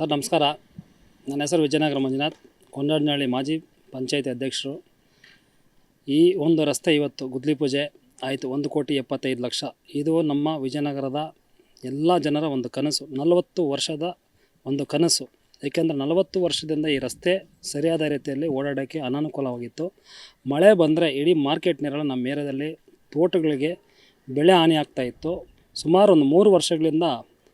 Sir, ನಮಸ್ಕಾರ. ನನ್ನ ಹೆಸರು ವಿಜಯನಗರ ಮಂಜುನಾಥ್. ಕೊಂಡಾಡಿನಹಳ್ಳಿ ಮಾಜಿ ಪಂಚಾಯತಿ ಅಧ್ಯಕ್ಷರು. ಈ ಒಂದು ರಸ್ತೆ ಇವತ್ತು ಗುದ್ಲಿ ಪೂಜೆ ಆಯಿತು. ಒಂದು ಕೋಟಿ ಎಪ್ಪತ್ತೈದು ಲಕ್ಷ. ಇದು ನಮ್ಮ ವಿಜಯನಗರದ ಎಲ್ಲ ಜನರ ಒಂದು ಕನಸು. ನಲವತ್ತು ವರ್ಷದ ಒಂದು ಕನಸು. ಏಕೆಂದರೆ ನಲವತ್ತು ವರ್ಷದಿಂದ ಈ ರಸ್ತೆ ಸರಿಯಾದ ರೀತಿಯಲ್ಲಿ ಓಡಾಡೋಕ್ಕೆ ಅನಾನುಕೂಲವಾಗಿತ್ತು. ಮಳೆ ಬಂದರೆ ಇಡೀ ಮಾರ್ಕೆಟ್ ನೆರಳು ನಮ್ಮ ಏರಿಯಾದಲ್ಲಿ ತೋಟಗಳಿಗೆ ಬೆಳೆ ಹಾನಿ ಆಗ್ತಾ ಇತ್ತು. ಸುಮಾರು ಒಂದು ಮೂರು ವರ್ಷಗಳಿಂದ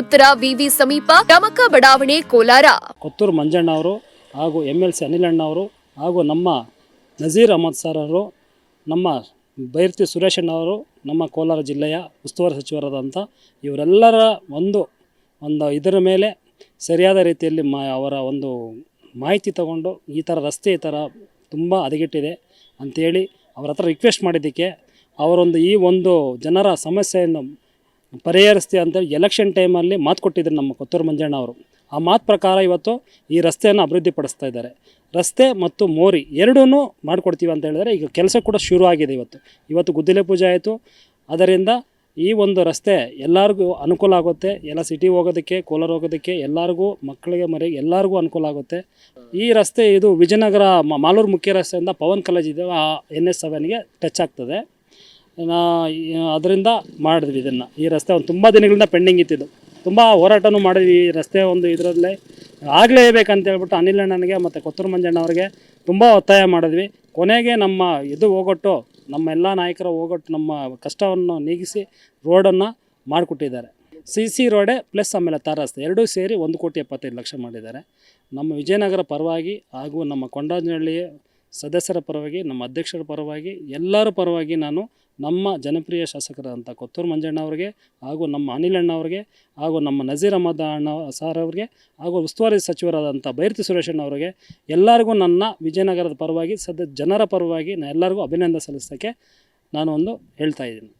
ಉತ್ತರ ವಿವಿ ಸಮೀಪ ಟಮಕ ಬಡಾವಣೆ ಕೋಲಾರ. ಕೊತ್ತೂರು ಮಂಜಣ್ಣ ಅವರು ಹಾಗೂ ಎಂ ಎಲ್ ಸಿ ಅವರು ಹಾಗೂ ನಮ್ಮ ನಜೀರ್ ಅಹಮದ್ ಸರ್ ಅವರು, ನಮ್ಮ ಬೈರ್ತಿ ಸುರೇಶಣ್ಣ ಅವರು, ನಮ್ಮ ಕೋಲಾರ ಜಿಲ್ಲೆಯ ಉಸ್ತುವಾರಿ ಸಚಿವರಾದಂಥ ಇವರೆಲ್ಲರ ಒಂದು ಒಂದು ಇದರ ಮೇಲೆ ಸರಿಯಾದ ರೀತಿಯಲ್ಲಿ ಮಾ, ಅವರ ಒಂದು ಮಾಹಿತಿ ತಗೊಂಡು ಈ ಥರ ರಸ್ತೆ ಈ ಥರ ತುಂಬ ಹದಗೆಟ್ಟಿದೆ ಅಂಥೇಳಿ ಅವ್ರ ಹತ್ರ ರಿಕ್ವೆಸ್ಟ್ ಮಾಡಿದ್ದಕ್ಕೆ ಅವರೊಂದು ಈ ಒಂದು ಜನರ ಸಮಸ್ಯೆಯನ್ನು ಪರಿಹರಿಸ್ತೀವಿ ಅಂತೇಳಿ ಎಲೆಕ್ಷನ್ ಟೈಮಲ್ಲಿ ಮಾತು ಕೊಟ್ಟಿದ್ರು ನಮ್ಮ ಕೊತ್ತೂರು ಮಂಜಣ್ಣ ಅವರು. ಆ ಮಾತು ಪ್ರಕಾರ ಇವತ್ತು ಈ ರಸ್ತೆಯನ್ನು ಅಭಿವೃದ್ಧಿಪಡಿಸ್ತಾ ಇದ್ದಾರೆ. ರಸ್ತೆ ಮತ್ತು ಮೋರಿ ಎರಡೂ ಮಾಡಿಕೊಡ್ತೀವಿ ಅಂತ ಹೇಳಿದರೆ ಈಗ ಕೆಲಸ ಕೂಡ ಶುರು ಆಗಿದೆ ಇವತ್ತು. ಇವತ್ತು ಗುದ್ದಲೆ ಪೂಜೆ ಆಯಿತು. ಅದರಿಂದ ಈ ಒಂದು ರಸ್ತೆ ಎಲ್ಲರಿಗೂ ಅನುಕೂಲ ಆಗುತ್ತೆ. ಎಲ್ಲ ಸಿಟಿ ಹೋಗೋದಕ್ಕೆ, ಕೋಲಾರ ಹೋಗೋದಕ್ಕೆ ಎಲ್ಲರಿಗೂ, ಮಕ್ಕಳಿಗೆ, ಮರಿ, ಎಲ್ಲರಿಗೂ ಅನುಕೂಲ ಆಗುತ್ತೆ. ಈ ರಸ್ತೆ ಇದು ವಿಜಯನಗರ ಮಾಲೂರು ಮುಖ್ಯ ರಸ್ತೆಯಿಂದ ಪವನ್ ಕಾಲೇಜ್ ಇದೆ ಆ ಎನ್ ಎಸ್ ಸೆವೆನ್ಗೆ ಟಚ್ ಆಗ್ತದೆ. ಅದರಿಂದ ಮಾಡಿದ್ವಿ ಇದನ್ನು. ಈ ರಸ್ತೆ ಒಂದು ತುಂಬ ದಿನಗಳಿಂದ ಪೆಂಡಿಂಗ್ ಇತ್ತಿದ್ದು ತುಂಬ ಹೋರಾಟನೂ ಮಾಡಿದ್ವಿ. ಈ ರಸ್ತೆ ಒಂದು ಇದರಲ್ಲೇ ಆಗಲೇಬೇಕಂತ ಹೇಳ್ಬಿಟ್ಟು ಅನಿಲ್ ಅಣ್ಣನಿಗೆ ಮತ್ತು ಕೊತ್ತೂರು ಮಂಜಣ್ಣ ಅವರಿಗೆ ತುಂಬ ಒತ್ತಾಯ ಮಾಡಿದ್ವಿ. ಕೊನೆಗೆ ನಮ್ಮ ಇದು ಹೋಗೊಟ್ಟು, ನಮ್ಮ ಎಲ್ಲ ನಾಯಕರ ಹೋಗೊಟ್ಟು ನಮ್ಮ ಕಷ್ಟವನ್ನು ನೀಗಿಸಿ ರೋಡನ್ನು ಮಾಡಿಕೊಟ್ಟಿದ್ದಾರೆ. ಸಿ ಸಿ ರೋಡೇ ಪ್ಲಸ್ ಆಮೇಲೆ ತಾರ ರಸ್ತೆ. ಎರಡೂ ಸೇರಿ ಒಂದು ಕೋಟಿ ಎಪ್ಪತ್ತೈದು ಲಕ್ಷ ಮಾಡಿದ್ದಾರೆ. ನಮ್ಮ ವಿಜಯನಗರ ಪರವಾಗಿ ಹಾಗೂ ನಮ್ಮ ಕೊಂಡಾಜನಹಳ್ಳಿ ಸದಸ್ಯರ ಪರವಾಗಿ, ನಮ್ಮ ಅಧ್ಯಕ್ಷರ ಪರವಾಗಿ, ಎಲ್ಲರ ಪರವಾಗಿ ನಾನು ನಮ್ಮ ಜನಪ್ರಿಯ ಶಾಸಕರಾದಂಥ ಕೊತ್ತೂರು ಮಂಜಣ್ಣ ಅವರಿಗೆ ಹಾಗೂ ನಮ್ಮ ಅನಿಲ್ ಅಣ್ಣ ಅವರಿಗೆ ಹಾಗೂ ನಮ್ಮ ನಜೀರ್ ಅಹಮದ್ ಅಣ್ಣ ಸಾರ್ ಅವರಿಗೆ ಹಾಗೂ ಉಸ್ತುವಾರಿ ಸಚಿವರಾದಂಥ ಬೈರತಿ ಸುರೇಶಣ್ಣ ಅವರಿಗೆ ಎಲ್ಲರಿಗೂ ನನ್ನ ವಿಜಯನಗರದ ಪರವಾಗಿ, ಸದ, ಜನರ ಪರವಾಗಿ ನಾನು ಎಲ್ಲರಿಗೂ ಅಭಿನಂದನೆ ಸಲ್ಲಿಸೋಕ್ಕೆ ನಾನು ಒಂದು ಹೇಳ್ತಾ ಇದ್ದೀನಿ.